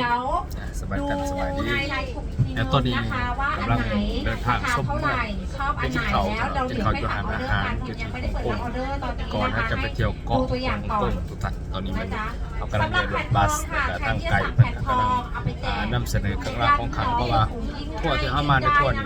เดี๋ยวสบายดูกันสบายดีในรายกลุ่มอีกทีแล้นึวงตอนนี้นะคะว่าอันกำลังไหนเดินทางราคาชมเท่าไหร่ชอบอันไหนแล้วเราเดี๋ยวไปหาออเดอร์กันผมยังไม่ได้เปิดรับออเดอร์ตอนนี้ก่อนนะถ้าคะจะไปเที่ยวเกาะดูตัวอย่างก่อน ตุตัดตอนนี้มัน นะจ๊ะ เขากำลังสำหรัเดิบนรแผ่ถนทบัองสค่ะแต่ใครตั้งที่ไกลจะเพิ่นสั่งกำแผ่ลันงทองเอาไปแจกอ่านำเสนอข้างล่างของขังเพราะว่าทั่วที่เข้ามาในทั่วนี่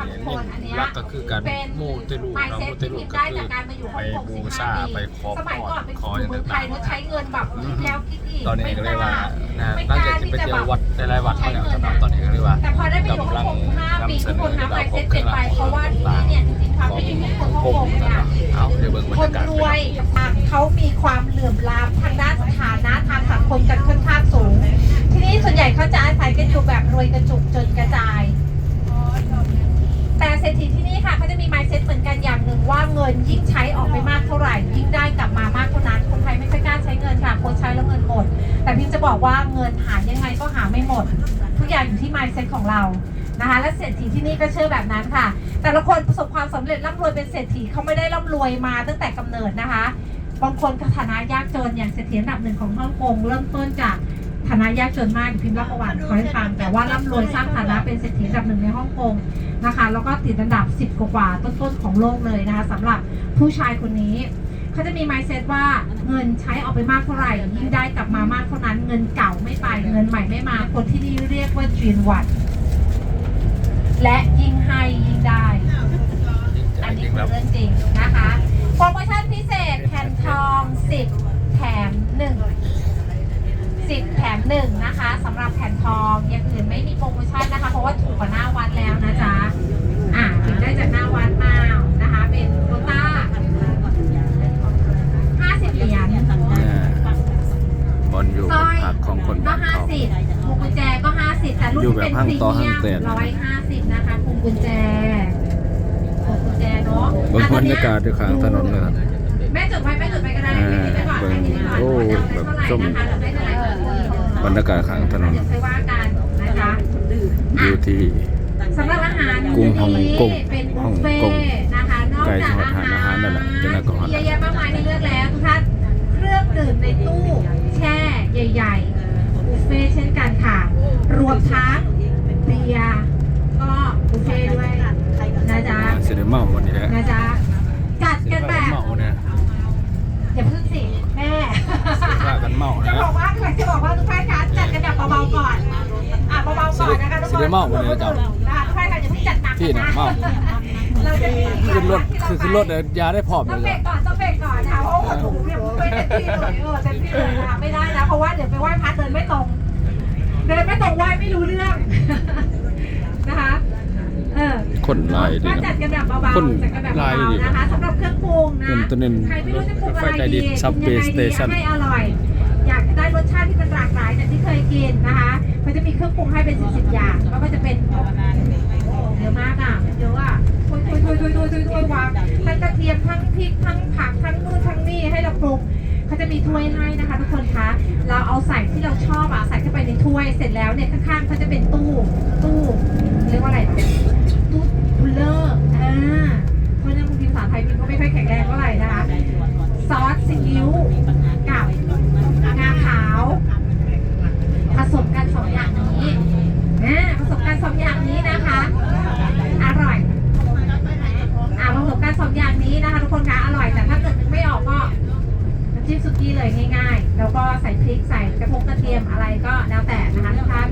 นี่รักก็คือการมูเตลูเนาะมูเตลูก็คือไปบูชาไปขอสพมัยก่อนรเป็นขออย่างเมืองไทต่ายงเนอะใช้เงินแบบคิดแล้วคิดอีกๆตอนนี้ก็เลยว่านะไม่หลังกจากล้าที่ที่ไปจะเที่ยวแบบวัดหลายๆวัดมาแล้วสำหรับตอนนี้ก็เลยว่าแต่พอได้ไปอยู่ฮ่องกง5ปีทุกคนนะไมเซ็ตเปลี่ยนไปเพราะว่าที่นี่เนี่ยจริงๆความเป็นอยู่ของคนฮ่องกงเนี่ยเอาเดี๋ยวเบิ่งบรครนยากาศรวยเขามีความเหลื่อมล้ำทางด้านสถานะทางสังคมกันค่อนข้างสูง ที่นี่ส่วนใหญ่เขาจะอาศัยกันอยู่แบบรวยกระจุกจนกระจาย แต่เศรษฐีที่นี่ค่ะเขาจะมี mindset เหมือนกันอย่างหนึ่งว่าเงินยิ่งใช้ออกไปมากเท่าไหร่ ยิ่งได้กลับมามากเท่านั้นคนไทยไม่ค่อยกล้าใช้เงินค่ะคนใช้แล้วเงินหมด แต่พิมจะบอกว่าเงินหายังไงก็หาไม่หมด ทุกอย่างอยู่ที่ mindset ของเรานะคะและเศรษฐีที่นี่ก็เชื่อแบบนั้นค่ะ แต่ละคนประสบความสำเร็จร่ำรวยเป็นเศรษฐีเขาไม่ได้ร่ำรวยมาตั้งแต่กำเนิดนะคะ บางคนฐานะยากจนอย่างเศรษฐีอันดับหนึ่งของฮ่องกงเริ่มต้นจากฐานะยากจนมากพิมพ์รับประวัติขอให้ฟังแต่ว่าร่ำรวยสร้างฐานะเป็นเศรษฐีอันดับหนึ่งในฮ่องกงนะคะ แล้วก็ติดอันดับ 10 กว่าต้นๆของโลกเลยนะคะสำหรับผู้ชายคนนี้เขาจะมี mindset ว่าเงินใช้ออกไปมากเท่าไหร่ยิ่งได้กลับมามากเท่านั้นเงินเก่าไม่ไปเงินใหม่ไม่มาคนที่นี่เรียกว่าจีนวัดและยิ่งให้ยิ่งได้ อันนี้คือเรื่องจริงนะคะโปรโมชั่นพิเศษแผ่นทอง 10 แถม 1 10 แถม 1 นะคะสำหรับแผ่นทองอย่างอื่นไม่มีโปรโมชั่นนะคะ เพราะว่าถูกกว่าหน้าวัดแล้วนะจ๊ะ อะถึงได้จากหน้าวัดมานะคะ เป็นโควต้า 50 เหรียญ บอลอยู่ สร้อย ผักของ คนก็บ้านเขา50พวงกุญแจก็50แต่รุ่นอยู่ที่แบบเป็นห้างพรีต่อเมียห้างแตกม150นะคะพวงกุญแจพวงกุญแจเนาะเบิ่งอะบรรยากาศที่ข้างถนนเลยครับแม่จดไว้แม่จดไว้ก็ได้ให้คิดไว้ก่อนให้คิดไว้ก่อนโอ้ว่าจะเอาไปเท่าไหร่แบบส้มนะคะเราได้เท่าไหร่ก่อนบรรยากาศข้างถนนเดี๋ยวไปว่ากันนะคะอยู่ที่สำหรับอาหารกรุงฮ่องกงเป็นบุฟเฟ่ฮ่องกงต์นะคะนอกใกล้จากจังหวัดอาหารอาหารนั่นแหละจะน่าก็ฮอตเยอะแยะมากมายให้เลือกแล้วทุกท่านเครื่องดื่มในตู้แช่ใหญ่ๆบุ ฟเฟ่ต์เช่นกันค่ะ รวมทั้งเบียร์ก็บุฟเฟ่ต์ด้วยนะจ๊ะเสได็จเมาวันนี้แหละนะจ๊ะจัดกันแบบเมาเนี่ยอย่าพึ่งสิแม่พากันเมาจะนะบอกว่ากำลังจะบอกว่าทุกท่านคะจัดกันแบบเบาๆก่อนอะเบาๆก่อนนะคะทุกคนสิได้เมาวันนี้เจ้านะคะทุกท่านคะอย่าเพิ่งจัดหนักพี่น่ะเมาเราจะมีขึ้นรถคือขึ้นรถเดี๋ยวยาได้พร้อมต้เลองยเบรกก่อนต้องเบรกก่อนนะคะเพราะว่าถูกเรียบไปเต็มที่เลยเออเต็มที่เลยนะคะไม่ได้นะเพราะว่าเดี๋ยวไปไหว้พระเดินไม่ตรง เดินไม่ตรงไหว้ไม่รู้เรื่อง นะคะเออคนหลายดีก็นะจัดกันแบบเบาคนๆจัดกันแบบหลายเบาดีๆนะคะสำหรับเครื่องปรุงนะเงินตัวนึงใครไม่รู้จะปรุงอะไรรถไฟใต้ดิดีน Subway กินยังไงดี Station ให้อร่อย อยากจะได้รสชาติที่มันหลากหลายจากที่เคยกินนะคะมันจะมีเครื่องปรุงให้เป็นสิบสิบอย่างแล้วก็จะเป็นโอ้เยอะมากอะเยอะอะทุยทุยทุยทุยทุยทุยทุยวางทั้งกระเทียมทั้งพริกทั้งผักทั้งนู่นทั้งนี่ให้เราปรุงเขาจะมีถ้วยให้นะคะทุกคนคะเราเอาใส่ที่เราชอบอะใส่เข้าไปใน ถ้วยเสร็จแล้วเนี่ยข้างๆเขาจะเป็นตู้ตู้เรียกว่าอะไรนะตู้คูลเลอร์อ่าเพราะฉะนั้นบางทีภาษาไทยมันก็ไม่ค่อยแข็งแรงเท่าไหร่นะคะ ซอสซีอิ๊วกับงาขาว ผสมกันสองอย่างนี้อ่าผสมกันสองอย่างนี้นะคะ อร่อยอ่าผสมกันสองอย่างนี้นะคะ ทุกคนคะอร่อยแต่ถ้าเกิดนึกไม่ออกก็ี้เลยง่ายๆ แล้วก็ใส่พริกใส่กระพงกระเทียมอะไรก็แล้วแต่นะคะทุกท่าน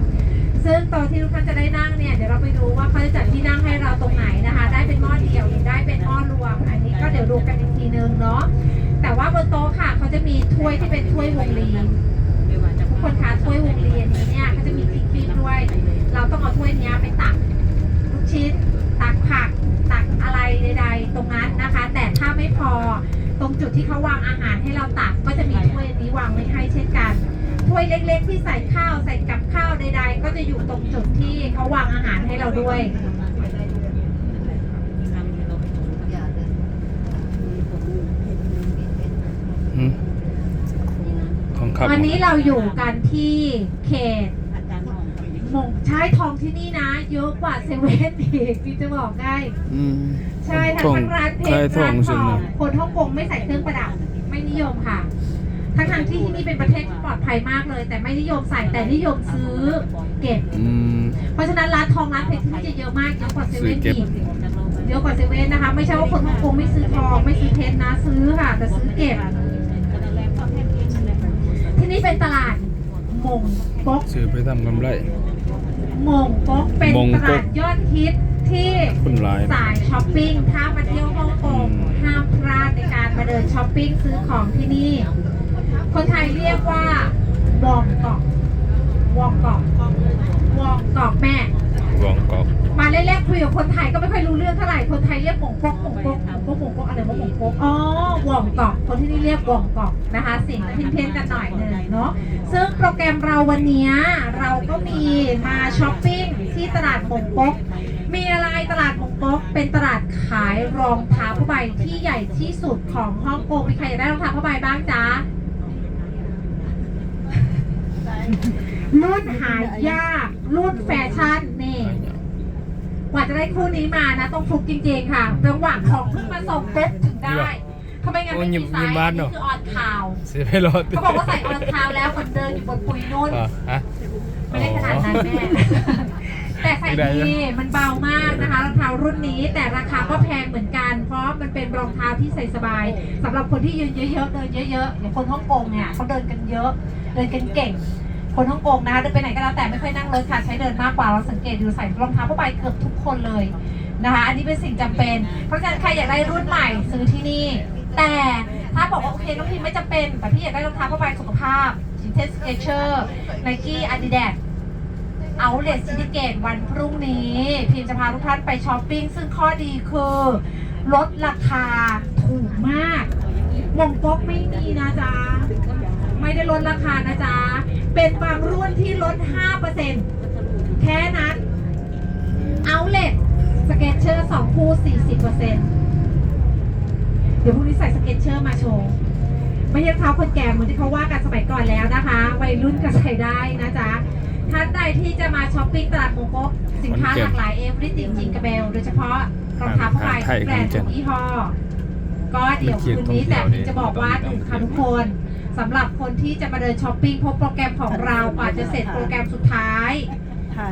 ซึ่งตอนที่ทุกท่านจะได้นั่งเนี่ยเดี๋ยวเราไปดูว่าเขาจะจัดที่นั่งให้เราตรงไหนนะคะ ได้เป็นหม้อเดียวหรือได้เป็นหม้อรวม อันนี้ก็เดี๋ยวดูกันอีกทีนึงเนาะแต่ว่าบนโต๊ะค่ะเขาจะมีถ้วยที่เป็นถ้วยวงลีทุกคนคะถ้วยวงรีนนี้เนี่ยเขาจะมีพริกขี้ด้วย เราต้องเอาถ้วยนี้ไปตักลูกชิ้น ตักผัก ตักอะไรใดๆ ตรงนั้นนะคะ แต่ถ้าไม่พอ ตรงจุดที่เขาวางอาหารให้เราตักก็จะมีถ้วยนี้วางไว้ให้เช่นกันถ้วยเล็ก ๆ ที่ใส่ข้าวใส่กับข้าวใด ๆ ก็จะอยู่ตรงจุดที่เขาวางอาหารให้เราด้วยหืมของขับวันนี้เราอยู่กันที่เขต หมงใช้ทองที่นี่นะ เยอะกว่าเซเว่นอีกพี่จะบอกให้อืม ใช่ทั้งทองทั้งร้านเพชขายรทอร้างนทใช่อไหมงคนฮ่องกงไม่ใส่เครื่องประดับ ไม่นิยมค่ะทั้งทางๆที่ที่นี่เป็นประเทศที่ปลอดภัยมากเลย แต่ไม่นิยมใส่แต่นิยมซื้อเก็บ อืม เพราะฉะนั้นร้านทองร้านเพชรที่นี่จะเยอะมากเยอะกว่าเซเว่นซื้อเก็บอีกเยอะกว่าเซเว่นนะคะ ไม่ใช่ว่าคนฮ่องกงไม่ซื้อทองไม่ซื้อเพชรนะซื้อค่ะ แต่ซื้อเก็บ ที่นี่เป็นตลาดมงก๊กซื้อไปทำกำไร มงก๊กเป็นมงตก๊ลากดยอดฮิตที่คนหลายสายช้อปปิ้งถ้ามาเที่ยวฮ่องกงอืมห้ามพลาดในการมาเดินช้อปปิ้งซื้อของที่นี่ คนไทยเรียกว่าวองกอกวองกอกวองกอกแม่วองกอกมาแรกๆคุยกับคนไทยก็ไม่ค่อยรู้เรื่องเท่าไหร่คนไทยเรียกหม่งกกหม่งกกหม่งกกหม่งกกอะไรว่าหม่งกกอ๋อ หว่องกอกคนที่นี่เรียกหว่องกอกนะคะสิ่งพินเพี้ยนกันหน่อยหนึ่งเนาะซึ่งโปรแกรมเราวันนี้เราก็มีมาช้อปปิ้งที่ตลาดมงกกมีอะไรตลาดมงกกเป็นตลาดขายรองเท้าผ้าใบที่ใหญ่ที่สุดของฮ่องกงมีใครอยากได้รองเท้าผ้าใบบ้างจ๊ะรุ่นหายากรุ่นแฟชั่นนี่กว่าจะได้คู่นี้มานะ ต้องฟลุกจริงๆค่ะจังหวะของเพิ่งมาส่งปุ๊บถึงได้ ทำไมงั้นไม่มีไซส์อันนี้คือออนคาวเสียไปรถเขาบอกว่าใส่ออนคาวแล้วคนเดินอยู่บนปุยนุ่นอะฮะไม่ได้ขนาดนั้นแม่แต่ใส่ดีมันเบามากนะคะรองเท้ารุ่นนี้ แต่ราคาก็แพงเหมือนกัน เพราะมันเป็นรองเท้าที่ใส่สบายสำหรับคนที่ยืนเยอะๆเดินเยอะๆอย่างคนฮ่องกงเนี่ยเขาเดินกันเยอะ เดินกันเก่ง คนฮ่องกงนะคะเดินไปไหนก็แล้วแต่ไม่ค่อยนั่งรถค่ะใช้เดินมากกว่าเราสังเกตดูใส่รองเท้าผ้าใบเกือบทุกคนเลยนะคะ อันนี้เป็นสิ่งจำเป็น เพราะฉะนั้นใครอยากได้รุ่นใหม่ซื้อที่นี่ แต่ถ้าบอกว่าโอเคน้องพิมไม่จำเป็นแต่พี่อยากได้รองเท้าผ้าใบสุขภาพชินเทสเกเชอร์ไนกี้อาดิดาสเอาเลสซิติเกตวันพรุ่งนี้ พิมจะพาทุกท่านไปช้อปปิ้ง ซึ่งข้อดีคือลดราคาถูกมากมงก๊กไม่มีนะจ๊ะ ไม่ได้ลดราคานะจ๊ะ เป็นบางรุ่นที่ลด 5%แค่นั้น เอาเลสสเก็ตเชอร์สองคู่ 40% เดี๋ยวพรุ่งนี้ใส่สเก็ตเชอร์มาโชว์ ไม่ใช่รองเท้าคนแก่เหมือนที่เขาว่ากันสมัยก่อนแล้วนะคะ วัยรุ่นก็ใส่ได้นะจ๊ะ ท่านใดที่จะมาช้อปปิ้งตลาดโมโกะสินค้าหลากหลายเอฟริติงจิงกระเบล โดยเฉพาะรองเท้าผ้าใบทุกแบรนด์ทุกยี่ห้อ ก็เดี๋ยวคืนนี้แต่พิมจะบอกว่าหนึ่งค่ะทุกคนสำหรับคนที่จะมาเดินช้อปปิ้งพบโปรแกรมของเรากว่าจะเสร็จโปรแกรมสุดท้าย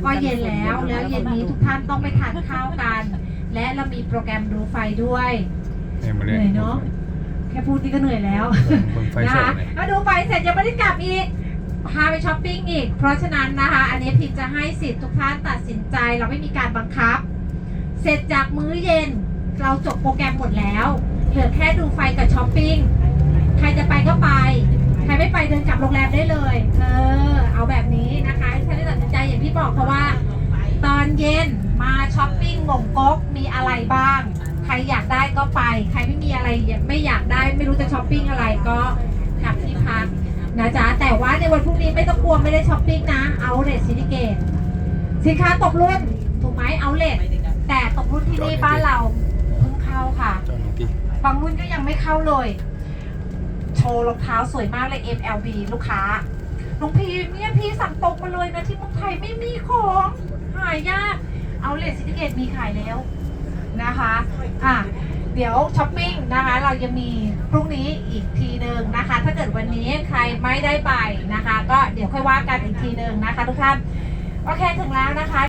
ก็เย็นแล้วแล้วเย็นนี้ทุกท่านต้องไปทานข้าวกัน และเรามีโปรแกรมดูไฟด้วย เนี่ยมาเหเลยนื่อยเนาะแค่พูดนี่ก็เหนื่อยแล้วเบิ่งไฟนะสดคะเนี่ยมาดูไฟเสร็จยังไม่ได้กลับอีกพาไปช้อปปิ้งอีก เพราะฉะนั้นนะคะ อันนี้พิมจะให้สิทธิ์ทุกท่านตัดสินใจเราไม่มีการบังคับ เสร็จจากมื้อเย็น เราจบโปรแกรมหมดแล้วเหลือแค่ดูไฟกับช้อปปิ้งใครจะไปก็ไป ใครไม่ไปเดินกลับโรงแรมได้เลยเออเอาแบบนี้นะคะให้ท่านได้ตัดสินใจอย่างที่บอกเพราะว่า ตอนเย็นมาช้อปปิ้งงงก๊กมีอะไรบ้างใค รอยากได้ก็ไป ใครไม่มีอะไรไม่อยากได้ไม่รู้จะช้อปปิ้งอะไรก็กลับที่พักนะจ๊ะแต่ว่าในวันพรุ่งนี้ไม่ต้องกลัวไม่ได้ช้อปปิ้งนะเอาเลทซินิเกตสินค้าตกรุ่นถูกไหมเอาเลทแต่ตกรุ่นที่นี่บ้านเราเพิ่งเข้าค่ะจอหนึ่งทีบางรุ่นก็ยังไม่เข้าเลย โชว์รองเท้าสวยมากเลย MLB ลูกค้าลุงพีเนี่ยพี่สั่งตรงมาเลยนะที่เมืองไทยไม่มีของ หายาก เอาเลสซิติเกตมีขายแล้ว นะคะอะเดี๋ยวช้อปปิ้งนะคะเราจะมีพรุ่งนี้อีกทีหนึ่งนะคะ ถ้าเกิดวันนี้ใครไม่ได้ไปนะคะ ก็เดี๋ยวค่อยว่ากันอีกทีหนึ่งนะคะ ทุกท่าน โอเคถึงแล้วนะคะ